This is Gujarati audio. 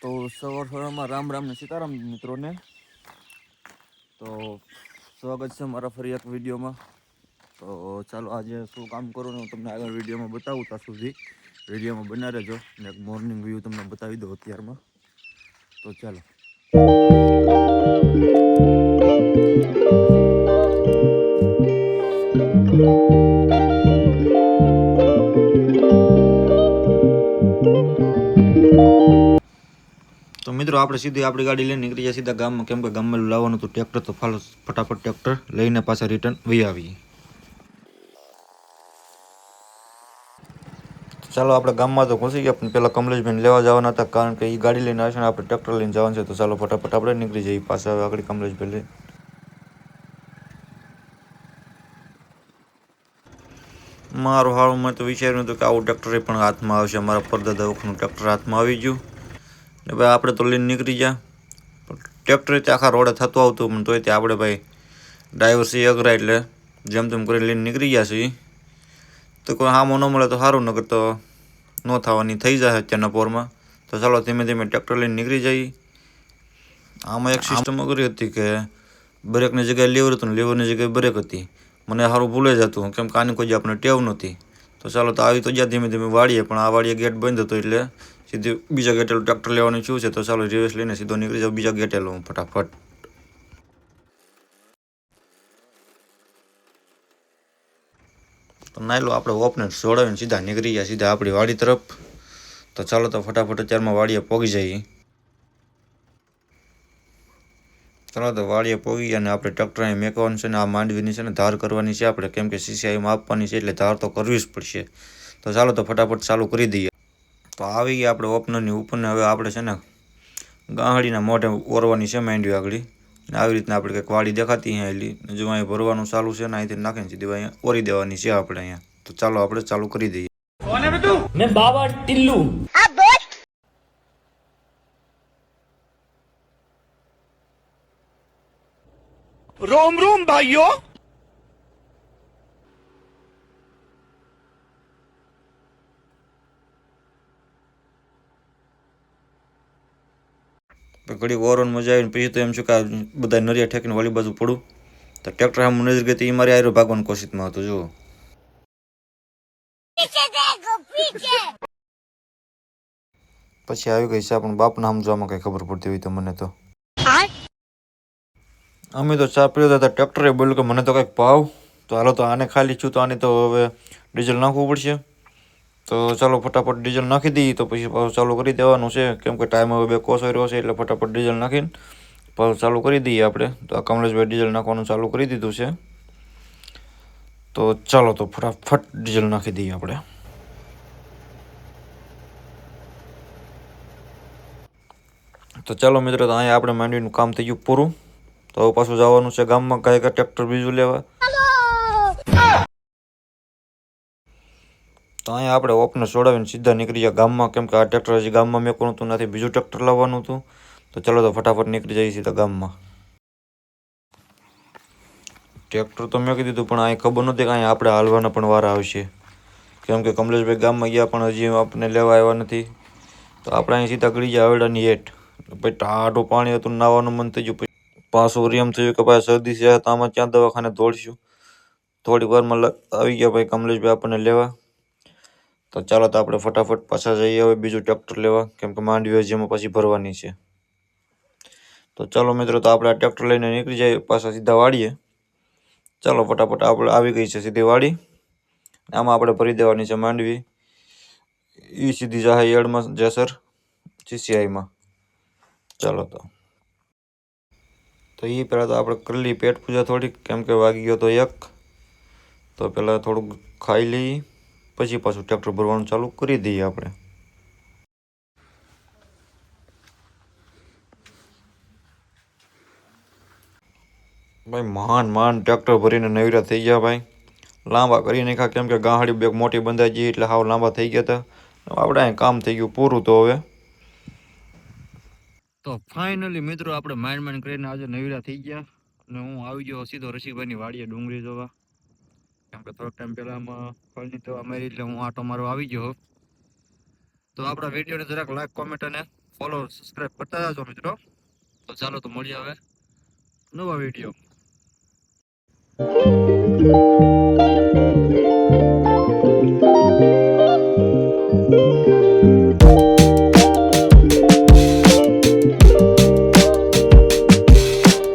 તો સવાર સવારમાં રામ રામ ને સીતારામ મિત્રોને. તો સ્વાગત છે મારા ફરી એક વિડીયોમાં. તો ચાલો આજે શું કામ કરું ને હું તમને આગળ વિડીયોમાં બતાવું ત્યાં સુધી. વિડીયોમાં બના રહેજો ને એક મોર્નિંગ વ્યૂ તમને બતાવી દઉં અત્યારમાં. તો ચાલો. તો મિત્રો, આપણે સીધી આપણી ગાડી લઈને નીકળી જાય સીધા ગામમાં. કેમ કે ગામમાં લાવવાનું હતું ટ્રેક્ટર, તો ફાલો ફટાફટ ટ્રેક્ટર લઈને પાછા રિટર્ન વહી આવીએ. ચાલો, આપણે ગામમાં તો ઘૂસી ગયા, પણ પેલા કમલેશભાઈને લેવા જવાના હતા, કારણ કે એ ગાડી લઈને આવશે ને આપણે ટ્રેક્ટર લઈને જવાનું છે, તો ચાલો ફટાફટ આપણે નીકળી જઈએ પાછા આગળ કમલેશભાઈ લઈ. મારું હાળું મેં તો વિચાર્યું હતું કે આવું ટ્રેક્ટર પણ હાથમાં આવશે મારા પરદાદા વખતનું ટ્રેક્ટર હાથમાં આવી ગયું. ને ભાઈ આપણે તો લઈને નીકળી ગયા. ટ્રેક્ટર તે આખા રોડે થતું આવતું પણ તોય તે આપણે ભાઈ ડ્રાઈવર સી અઘરા એટલે જેમ તેમ કરી લઈને નીકળી ગયા છીએ. તો કોઈ હામો ન મળે તો સારું નગર તો ન થવાની થઈ જાય અત્યારના પોરમાં. તો ચાલો ધીમે ધીમે ટ્રેક્ટર લઈને નીકળી જઈએ. આમાં એક સિસ્ટમ કરી હતી કે બ્રેકની જગ્યાએ લીવર હતું ને લીવરની જગ્યાએ બ્રેક હતી. મને સારું ભૂલે જતું કેમ કે આની કોઈ આપણે ટેવ નહોતી. તો ચાલો તો આવી તો જ્યાં ધીમે ધીમે વાળીએ પણ આ વાળીએ ગેટ બંધ હતો એટલે સીધી બીજા ગેટેલું ટ્રેક્ટર લેવાનું શું છે, તો ચાલો રિવર્સ લઈને સીધો નીકળી જાવ બીજા ગેટે ફટાફટ. તો નાઈ લો, આપણે ઓપને જોડાવીને સીધા નીકળી ગયા, સીધા આપણી વાડી તરફ. તો ચાલો તો ફટાફટ અત્યારમાં વાડીએ પોગી જઈએ. ચાલો તો વાડીએ પોગી અને આપણે ટ્રેક્ટર અહીં મેકવાનું છે ને આ માંડવીની છે ને ધાર કરવાની છે આપણે, કેમ કે સીસીઆઈમાં આપવાની છે એટલે ધાર તો કરવી જ પડશે. તો ચાલો તો ફટાફટ ચાલુ કરી દઈએ. તો આવી ગયા આપણે ઓપનરની ઉપરને હવે આપણે છે ને ગાંહળીના મોઢે ઓરવાની છે માંડ્યું આગળ. ને આવી રીતના આપણે કંઈક વાડી દેખાતી અહીંયા એટલી જો અહીંયા ભરવાનું ચાલુ છે ને અહીંથી નાખીને સીધી અહીંયા ઓરી દેવાની છે આપણે અહીંયા. તો ચાલો આપણે ચાલુ કરી દઈએ. રોમ રોમ ભાઈઓ. પછી ઘડી ઓરવાની મજા આવીને પછી તો એમ છું કે બધા નરિયા ઠેકીને વળી બાજુ પડું. તો ટ્રેક્ટર આમ નજર ગઈ એ મારી આયરો ભાગવાનું કોશિશમાં હતું, જુઓ. પછી આવી ગઈ છે, પણ બાપના આમ જોવામાં કઈ ખબર પડતી હોય તો મને તો. અમે તો ચા પીધો હતા, ટ્રેક્ટરે બોલ્યું કે મને તો કંઈક ભાવ. તો હાલો તો આને ખાલી છું, તો આને તો હવે ડીઝલ નાખવું પડશે. તો ચાલો ફટાફટ ડીઝલ નાખી દઈએ તો પછી પાછું ચાલુ કરી દેવાનું છે. કેમ કે ટાઈમ હવે બે કોસ રહ્યો છે, એટલે ફટાફટ ડીઝલ નાખીને પાછું ચાલુ કરી દઈએ આપણે. તો આ કમલેશભાઈ ડીઝલ નાખવાનું ચાલુ કરી દીધું છે. તો ચાલો તો ફટાફટ ડીઝલ નાખી દઈએ આપણે. તો ચાલો મિત્રો, તો અહીંયા આપણે માંડવીનું કામ થઈ ગયું પૂરું. તો પાછું જવાનું છે ગામમાં કાંઈ કાંઈ ટ્રેક્ટર બીજું લેવા. તો અહીંયા આપણે ઓપને છોડાવીને સીધા નીકળી જાય ગામમાં કેમ કે આ ટ્રેક્ટર હજી ગામમાં મેં કોણ હતું નથી બીજું ટ્રેક્ટર લાવવાનું હતું. તો ચલો તો ફટાફટ નીકળી જઈએ સીધા ગામમાં. ટ્રેક્ટર તો મેં કીધું પણ અહીં ખબર નહોતી કે અહીંયા આપણે હાલવાના પણ વાર આવશે. કેમ કે કમલેશભાઈ ગામમાં ગયા, પણ હજી આપણને લેવા આવ્યા નથી. તો આપણે અહીં સીધા ગળી જાય હવેડાની હેઠ. પછી ટાઢું પાણી હતું, નાવાનું મન થઈ ગયું. પછી પાછું રિયમ થયું કે ભાઈ શરદી છે, તો આમાં ક્યાં દવાખાને દોડશું થોડી વારમાં આવી ગયા ભાઈ કમલેશભાઈ આપણને લેવા. તો ચાલો તો આપણે ફટાફટ પાછા જઈએ હવે બીજું ટ્રેક્ટર લેવા, કેમ કે માંડવી જેમાં પછી ભરવાની છે. તો ચાલો મિત્રો, તો આપણે આ ટ્રેક્ટર લઈને નીકળી જઈએ, પાછા સીધા વાળીએ ચાલો ફટાફટ આપણે આવી ગઈ છે સીધી વાળી આમાં આપણે ભરી દેવાની છે માંડવી. એ સીધી જાહે એડમાં જેસર જીસીઆઈમાં ચાલો તો. તો એ પહેલાં તો આપણે કરી લઈએ પેટ પૂજા થોડીક, કેમ કે વાગી ગયો તો એક. તો પહેલાં થોડુંક ખાઈ લઈએ પછી પાછું ટ્રેક્ટર ભરવાનું ચાલુ કરી દઈએ આપણે. ભાઈ, મહાન મહાન ટ્રેક્ટર ભરીને નવીરા થઈ ગયા ભાઈ. લાંબા કરી નાખ્યા, કેમ કે ગાહડી બેગ મોટી બંધાઈ ગઈ એટલે હાવ લાંબા થઈ ગયા હતા. આપણે અહીં કામ થઈ ગયું પૂરું તો હવે. તો ફાઇનલી મિત્રો, આપણે માઇન્ડ માઇન્ડ કરીને આજે નવીરા થઈ ગયા. અને હું આવી ગયો સીધો રસિકભાઈની વાડીએ ડુંગળી જોવા. કેમ કે થોડોક ટાઈમ પહેલાં ફળની દવા મારી એટલે હું આટો મારો આવી ગયો તો આપણા વિડીયોને જરાક લાઈક કોમેન્ટ અને ફોલો સબસ્ક્રાઈબ કરતા જાજો મિત્રો. તો ચાલો તો મળી આવે નવા વીડિયો.